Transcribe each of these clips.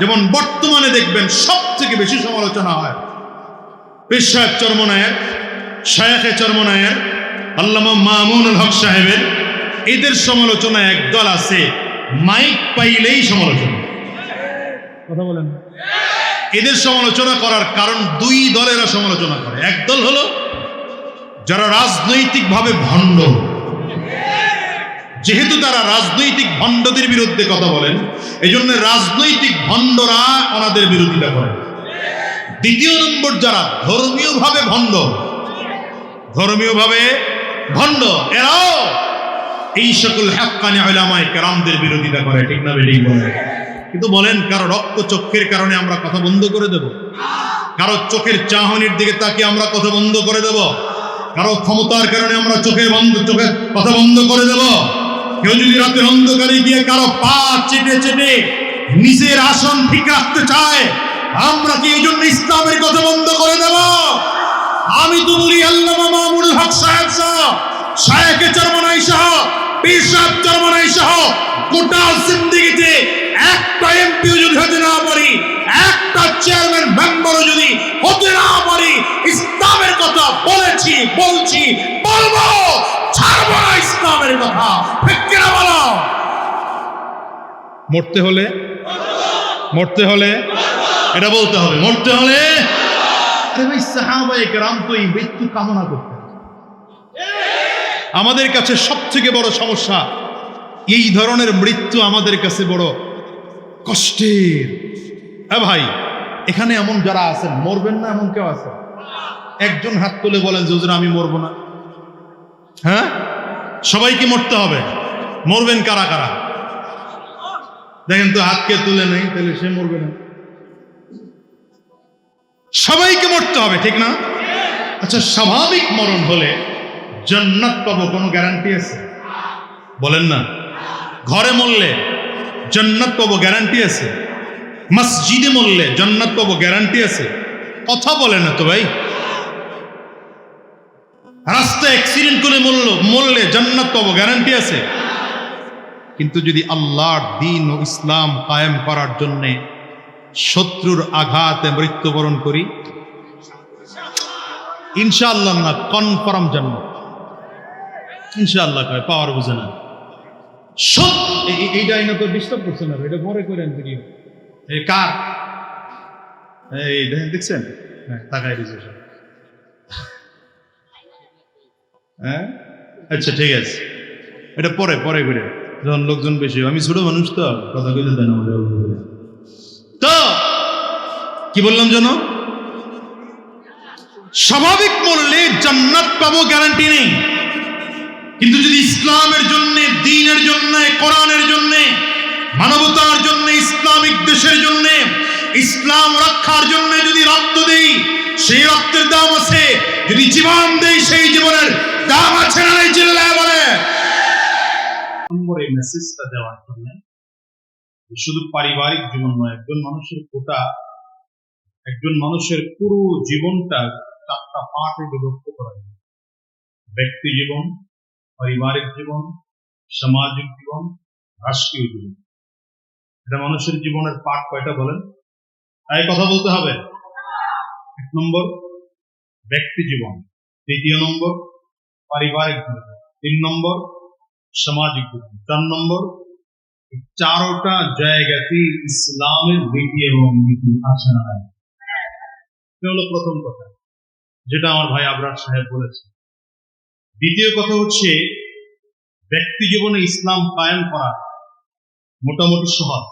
যেমন বর্তমানে দেখবেন সব থেকে বেশি সমালোচনা হয়। পীর সাহেব চরমনায়ের, শায়েখে চরমনায়ের, আল্লামা মামুনুল হক সাহেবের। এদের সমালোচনা একদল আছে, মাইক পাইলেই সমালোচনা। কথা বলেন। এদের সমালোচনা করার কারণ দুই দলেরা সমালোচনা করে। একদল হলো যারা রাজনৈতিকভাবে ভণ্ড যেহেতু তারা রাজনৈতিক ভণ্ডদের বিরুদ্ধে কথা বলেন এই জন্য রাজনৈতিক ভণ্ডরা ওনাদের বিরোধিতা করেন। দ্বিতীয় নম্বর যারা ধর্মীয়ভাবে ভণ্ড ধর্মীয়ভাবে ভণ্ড, এরাও এই সকল হ্যাক্কানি আলামায় কেরামদের বিরোধিতা করে, ঠিক না বেঠিক বলে কিন্তু বলেন, কারও রক্ত চক্ষের কারণে আমরা কথা বন্ধ করে দেব? কারও চোখের চাহনির দিকে তাকিয়ে আমরা কথা বন্ধ করে দেব? কারও ক্ষমতার কারণে আমরা চোখের বন্ধ চোখের কথা বন্ধ করে দেব? কেউ যদি রাতের অন্ধকারে গিয়ে কারও পা চেটে চেটে নিজের আসন ঠিক রাখতে চায়, আমরা কি এই জন্য ইসলামের কথা বন্ধ করে দেব? আমি তো বলি, আল্লামা মামুনুল হক সাহেব সহ, শায়েকে চরমনাই সহ, পীর সাহেব চরমনাই সহ, গোটা একটা এমপিও যদি হতে না পারি, একটা চেয়ারম্যান মেম্বারও যদি হতে না পারি, ইসলামের কথা বলেছি, বলছি, বলব, ছাড়বো না ইসলামের কথা। মরতে হলে? মরতে হলে? এটা বলতে হবে, মরতে হলে? তো এই মৃত্যু কামনা করতেন আমাদের কাছে সব থেকে বড় সমস্যা, এই ধরনের মৃত্যু আমাদের কাছে বড় কষ্টের। হ্যাঁ ভাই, এখানে এমন যারা আছেন, মরবেন না এমন কেউ আছে? একজন হাত তুলে বলেন যে আমি মরবো না। হ্যাঁ? সবাইকে মরতে হবে। মরবেন কারা কারা? দেখেন তো হাতকে তুলে নেই, তাহলে সে মরবে না। সবাইকে মরতে হবে, ঠিক না? আচ্ছা স্বাভাবিক মরণ হলে জান্নাত পাবো, কোনো গ্যারান্টি আছে? বলেন না। ঘরে মরলে জান্নাত পাবো গ্যারান্টি আছে? মসজিদে মরলে জান্নাত পাবো গ্যারান্টি আছে? কথা বলে না তো ভাই। রাস্তায় অ্যাক্সিডেন্ট করে মরলো, মরলে জান্নাত পাবো গ্যারান্টি আছে? কিন্তু যদি আল্লাহর দিন ও ইসলাম কায়েম করার জন্যে শত্রুর আঘাতে মৃত্যুবরণ করি, ইনশাআল্লাহ না কনফার্ম জান্নাত ইনশাআল্লাহ কয় পাওয়ার বুঝে না। এইটা তো ডিস্টার্ব করছে না, এটা পরে এই কার? এই দেখছেন? হ্যাঁ তাকাই দিয়েছে হ্যাঁ? আচ্ছা ঠিক আছে। এটা পরে পরে করে। যখন লোকজন বেশি আমি ছোট মানুষ তো, কথা কইতে দেন আমাদের তো, কি বললাম জানো স্বাভাবিক মরলে জান্নাত পাবো গ্যারান্টি নেই। কিন্তু যদি ইসলামের জন্য, দিনের জন্য, কোরআনের জন্য, মানবতার জন্য, ইসলামিক দেশের জন্য, ইসলাম রক্ষার জন্য যদি রক্ত দেই, সেই রক্তের দাম আছে। যদি জীবন দেই, সেই জীবনের দাম আছে না চিল্লায় বলে। নম্বরে মেসেজটা দেওয়ার জন্য শুধু পারিবারিক জীবন নয়, একজন মানুষের কোটা একজন মানুষের পুরো জীবনটা চারটা পার্টে বিভক্ত করা যায় ব্যক্তি জীবন, পারিবারিক জীবন, সামাজিক জীবন, রাষ্ট্রীয় জীবন। এটা মানুষের জীবনের পাঠ কয়টা বলেন? তাই কথা বলতে হবে। এক নম্বর, ব্যক্তি জীবন। দ্বিতীয় নম্বর, পারিবারিক জীবন। তিন নম্বর সামাজিক চার নম্বর চারোটা জায়গাতে ইসলামের রীতি এবং নীতি আছে না হলো প্রথম কথা যেটা আমার ভাই আবরার সাহেব বলেছে দ্বিতীয় কথা হচ্ছে ব্যক্তি জীবনে ইসলাম কায়েম করা মোটামুটি সহজ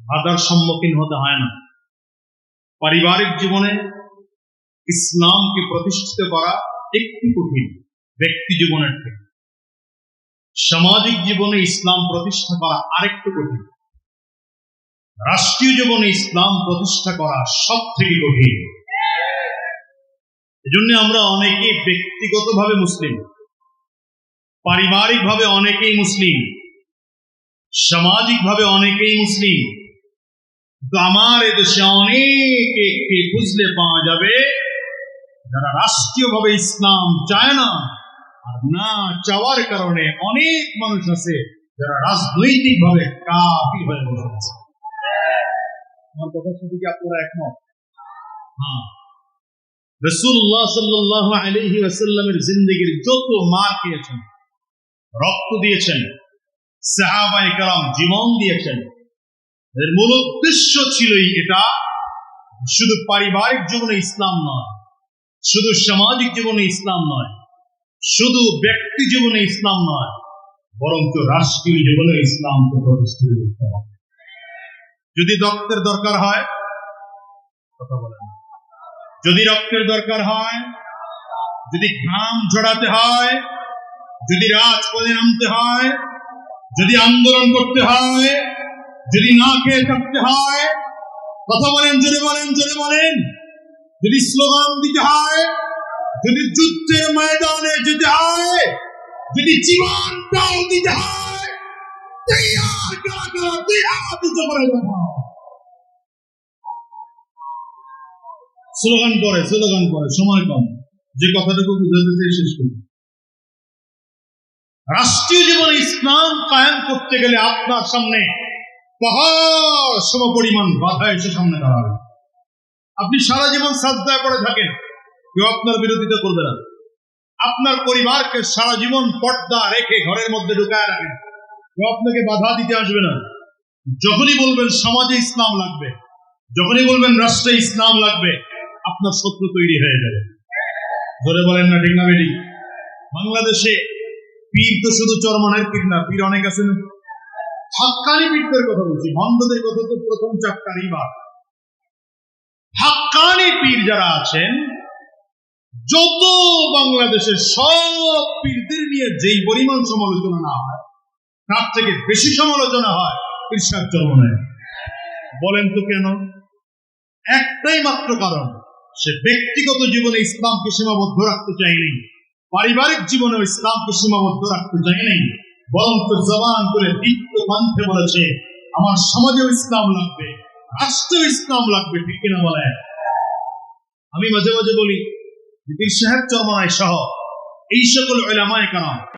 বাধার সম্মুখীন হতে হয় না পারিবারিক জীবনে ইসলামকে প্রতিষ্ঠিত করা একটু কঠিন ব্যক্তি জীবনের থেকে সামাজিক জীবনে ইসলাম প্রতিষ্ঠা করা আরেকটু কঠিন। রাষ্ট্রীয় জীবনে ইসলাম প্রতিষ্ঠা করা সব থেকে কঠিন। এজন্য আমরা অনেকেই ব্যক্তিগতভাবে মুসলিম, পারিবারিকভাবে অনেকেই মুসলিম, সামাজিকভাবে অনেকেই মুসলিম, কিন্তু আমার এদেশে অনেকে বুঝলে পাওয়া যাবে, যারা রাষ্ট্রীয়ভাবে ইসলাম চায় না। আর না চাওয়ার কারণে অনেক মানুষ আছে যারা রাজনৈতিকভাবে কাফি হয়ে বসে আছে। আমার কি আপনারা একমত? হ্যাঁ। রসুল্লাহ সাল্লাহ আলহি আসাল্লামের জিন্দগির যত রক্ত দিয়েছেন সাহাবাই কালাম জীবন দিয়েছেন। এর মূল উদ্দেশ্য ছিলই এটা, শুধু পারিবারিক জীবনে ইসলাম নয়, শুধু সামাজিক জীবনে ইসলাম নয় শুধু ব্যক্তি জীবনে ইসলাম নয়, বরঞ্চ রাষ্ট্রীয় জীবনে ইসলামকে প্রতিষ্ঠিত করতে হবে। যদি রক্তের দরকার হয়, কথা বলেন যদি রক্তের দরকার হয়, যদি ঘাম ঝরাতে হয়, যদি রাজপথে নামতে হয়, যদি আন্দোলন করতে হয়, যদি না খেয়ে থাকতে হয়, কথা বলেন, জোরে বলেন জোরে বলেন। যদি স্লোগান দিতে হয় যদি যুদ্ধের ময়দানে যেতে হয়, যদি জীবনটাও দিতে হয় তৈয়ার করা করা করে স্লোগান স্লোগান পরে সময় কম। যে কথাটুকু বুঝাতে চাই শেষ করি। রাষ্ট্রীয় জীবনে ইসলাম কায়েম করতে গেলে আপনার সামনে পাহাড় সম পরিমাণ বাধা এসে সামনে দাঁড়াবে। আপনি সারা জীবন সাজদায় পড়ে থাকেন। কেউ আপনার বিরোধিতা করবে না। আপনার পরিবারকে সারা জীবন পর্দা রেখে ঘরের মধ্যে ঢুকায় রাখেন। কেউ আপনাকে বাধা দিতে আসবে না। যখনই বলবেন সমাজে ইসলাম লাগবে, যখনই বলবেন রাষ্ট্রে ইসলাম লাগবে, আপনার শত্রু তৈরি হয়ে যাবে। ধরে বলেন না ঠিক না, বেটি? বাংলাদেশে পীর তো শুধু চরমনের পীর না, পীর অনেক আছেন হাক্কানি পীরদের কথা বলছি, ভণ্ডদের কথা তো প্রথম চাপটারই বা হাক্কানি পীর যারা আছেন যত বাংলাদেশের সব পীরদের নিয়ে যেই পরিমাণ সমালোচনা না হয়, তার থেকে বেশি সমালোচনা হয় ঈর্ষার চরমনের বলেন তো কেন? একটাই মাত্র কারণ, সে ব্যক্তিগত জীবনে ইসলামকে সীমাবদ্ধ রাখতে চায়নি, পারিবারিক জীবনে ইসলামকে সীমাবদ্ধ রাখতে চায়নি বরঞ্চ জবান করে দীপ্ত কণ্ঠে বলেছে, আমার সমাজেও ইসলাম লাগবে রাষ্ট্র ইসলাম লাগবে ঠিক কিনা বলে আমি মাঝে মাঝে বলি পীর সাহেব চরমনায় সহ এই সকল এলামায় কারণ